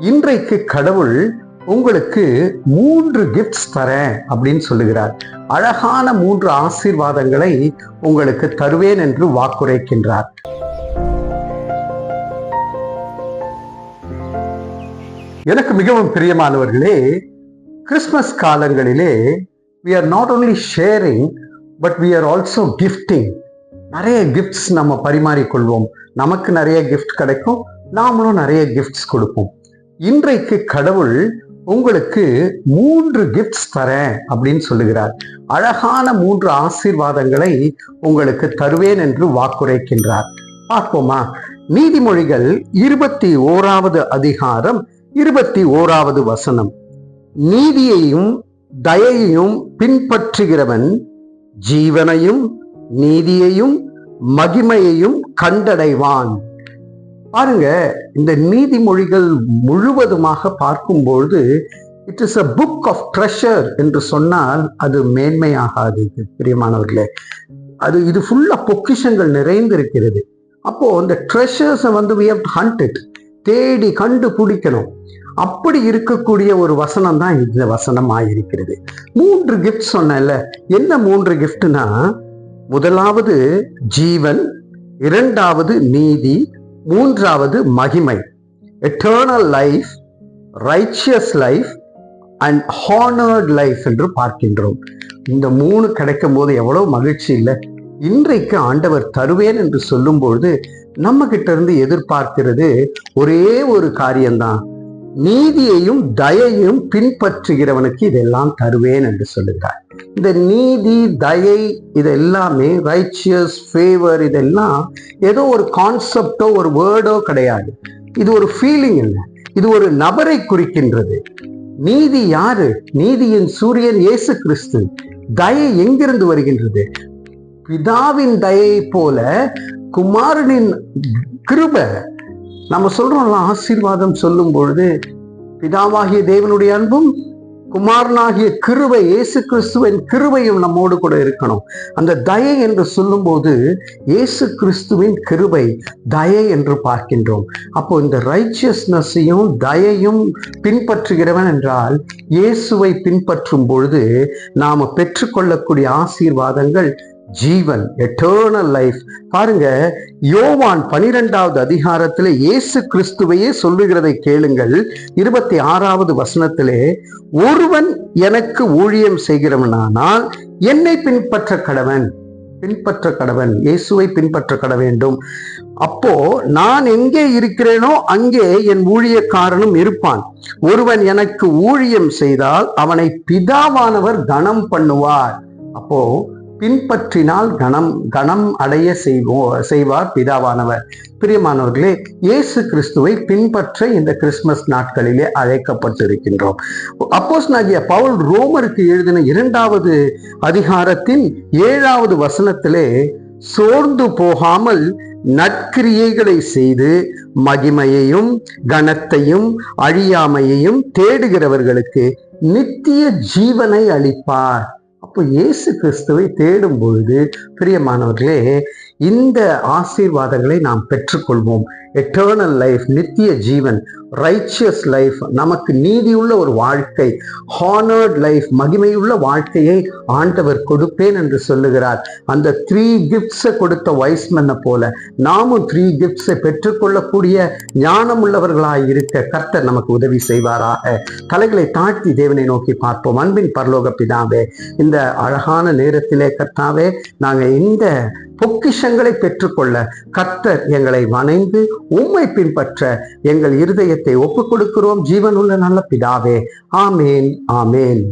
இன்றைக்கு கடவுள் உங்களுக்கு மூன்று கிஃப்ட்ஸ் தரேன் அப்படின்னு சொல்லுகிறார். அழகான மூன்று ஆசீர்வாதங்களை உங்களுக்கு தருவேன் என்று வாக்குரைக்கின்றார். எனக்கு மிகவும் பிரியமானவர்களே கிறிஸ்மஸ் காலங்களிலே we are not only sharing but we are also gifting நிறைய கிஃப்ட்ஸ் நம்ம பரிமாறிக்கொள்வோம். நமக்கு நிறைய கிஃப்ட் கிடைக்கும். நாமளும் நிறைய கிஃப்ட்ஸ் கொடுப்போம். இன்றைக்கு கடவுள் உங்களுக்கு மூன்று கிஃப்ட்ஸ் தரேன் அப்படின்னு சொல்லுகிறார். அழகான மூன்று ஆசீர்வாதங்களை உங்களுக்கு தருவேன் என்று வாக்குரைக்கின்றார். பார்ப்போமா? நீதிமொழிகள் இருபத்தி ஓராவது அதிகாரம் இருபத்தி ஓராவது வசனம். நீதியையும் தயையையும் பின்பற்றுகிறவன் ஜீவனையும் நீதியையும் மகிமையையும் கண்டடைவான். பாருங்க இந்த நீதிமொழிகள் முழுவதுமாக பார்க்கும்பொழுது it is a book of treasure என்று சொன்னால் அது மேன்மையாகாது பிரியமானவர்களே. அது இது ஃபுல்லா பொக்கிஷங்கள் நிறைந்திருக்கிறது. அப்போ அந்த ட்ரெஷர்ஸை வந்து வி ஹவ் ஹண்ட் இட் தேடி கண்டுபிடிக்கணும். அப்படி இருக்கக்கூடிய ஒரு வசனம் தான் இந்த வசனம் ஆயிருக்கிறது மூன்று கிஃப்ட் சொன்னேன்ல என்ன மூன்று கிஃப்ட்னா முதலாவது ஜீவன் இரண்டாவது நீதி மூன்றாவது மகிமை. Eternal life righteous life and honoured life என்று பார்க்கின்றோம். இந்த மூணு கிடைக்கும் போது எவ்வளவு மகிழ்ச்சி இல்லை. இன்றைக்கு ஆண்டவர் தருவேன் என்று சொல்லும்பொழுது நம்ம கிட்ட இருந்து எதிர்பார்க்கிறது ஒரே ஒரு காரியம்தான். நீதியையும் தயையும் பின்பற்றுகிறவனுக்கு இதெல்லாம் தருவேன் என்று சொல்லுகிறார். இந்த நீதி தயை இது எல்லாமே ரைச்சியஸ் ஃபேவர் இதெல்லாம் ஏதோ ஒரு கான்செப்டோ ஒரு வேர்டோ கிடையாது. இது ஒரு ஃபீலிங் இல்லை. இது ஒரு நபரை குறிக்கின்றது. நீதி யாரு? நீதியின் சூரியன் இயேசு கிறிஸ்து. தயை எங்கிருந்து வருகின்றது? பிதாவின் தயை போல குமாரனின் கிருபை. நம்ம சொல்றோம்ல ஆசீர்வாதம் சொல்லும் பொழுது பிதாவாகிய தேவனுடைய அன்பும் குமாரனாகிய கிருவை இயேசு கிறிஸ்துவின் கிருவையும் நம்மோடு கூட இருக்கணும். அந்த தயை என்று சொல்லும்போது இயேசு கிறிஸ்துவின் கிருவை தயை என்று பார்க்கின்றோம். அப்போ இந்த ரைச்சியஸ்னஸையும் தயையும் பின்பற்றுகிறவன் என்றால் இயேசுவை பின்பற்றும் பொழுது நாம பெற்றுக்கொள்ளக்கூடிய ஆசீர்வாதங்கள் ஜீவன் எட்டர்னல் லைஃப் பாருங்க யோவான் பனிரெண்டாவது அதிகாரத்திலே இயேசு கிறிஸ்துவையே சொல்லுகிறதை கேளுங்கள். இருபத்தி ஆறாவது வசனத்திலே ஒருவன் எனக்கு ஊழியம் செய்கிறவனானால் என்னை பின்பற்ற கடவன். பின்பற்ற கடவன். இயேசுவை பின்பற்ற கட வேண்டும். அப்போ நான் எங்கே இருக்கிறேனோ அங்கே என் ஊழியக்காரனும் இருப்பான். ஒருவன் எனக்கு ஊழியம் செய்தால் அவனை பிதாவானவர் கனம் பண்ணுவார். அப்போ பின்பற்றினால் கணம் கணம் அடைய செய்வோ செய்வார் பிதாவானவர். பிரியமானவர்களே இயேசு கிறிஸ்துவை பின்பற்ற இந்த கிறிஸ்துமஸ் நாட்களிலே அழைக்கப்பட்டிருக்கின்றோம். அப்போஸ் நாகிய பவுல் ரோமருக்கு எழுதின இரண்டாவது அதிகாரத்தின் ஏழாவது வசனத்திலே சோர்ந்து போகாமல் நற்கிரியைகளை செய்து மகிமையையும் கனத்தையும் அழியாமையையும் தேடுகிறவர்களுக்கு நித்திய ஜீவனை அளிப்பார். அப்போ இயேசு கிறிஸ்துவை தேடும் பொழுது பிரியமானவர்களே இந்த ஆசீர்வாதங்களை நாம் பெற்றுக்கொள்வோம். எட்டர்னல் லைஃப் நித்திய ஜீவன். ரைச்சியஸ் லைஃப் நமக்கு நீதியுள்ள ஒரு வாழ்க்கை ஹானர்ட் லைஃப் மகிமையுள்ள வாழ்க்கையை ஆண்டவர் கொடுப்பேன் என்று சொல்லுகிறார். அந்த த்ரீ கிஃப்ட்ஸை கொடுத்த வைஸ்மனை போல நாமும் த்ரீ கிஃப்ட்ஸை பெற்றுக்கொள்ளக்கூடிய ஞானம் உள்ளவர்களாய் இருக்க கர்த்தர் நமக்கு உதவி செய்வாராக. தலைகளை தாழ்த்தி தேவனை நோக்கி பார்ப்போம். அன்பின் பரலோக பிதாவே இந்த அழகான நேரத்திலே கர்த்தாவே நாங்கள் இந்த பொக்கிஷங்களை பெற்றுக்கொள்ள கர்த்தர் எங்களை வணைந்து உம்மை பின்பற்ற எங்கள் இருதய இருதயத்தை ஒப்புக் கொடுக்கிறோம் ஜீவனுள்ள நல்ல பிதாவே. ஆமேன் ஆமேன்.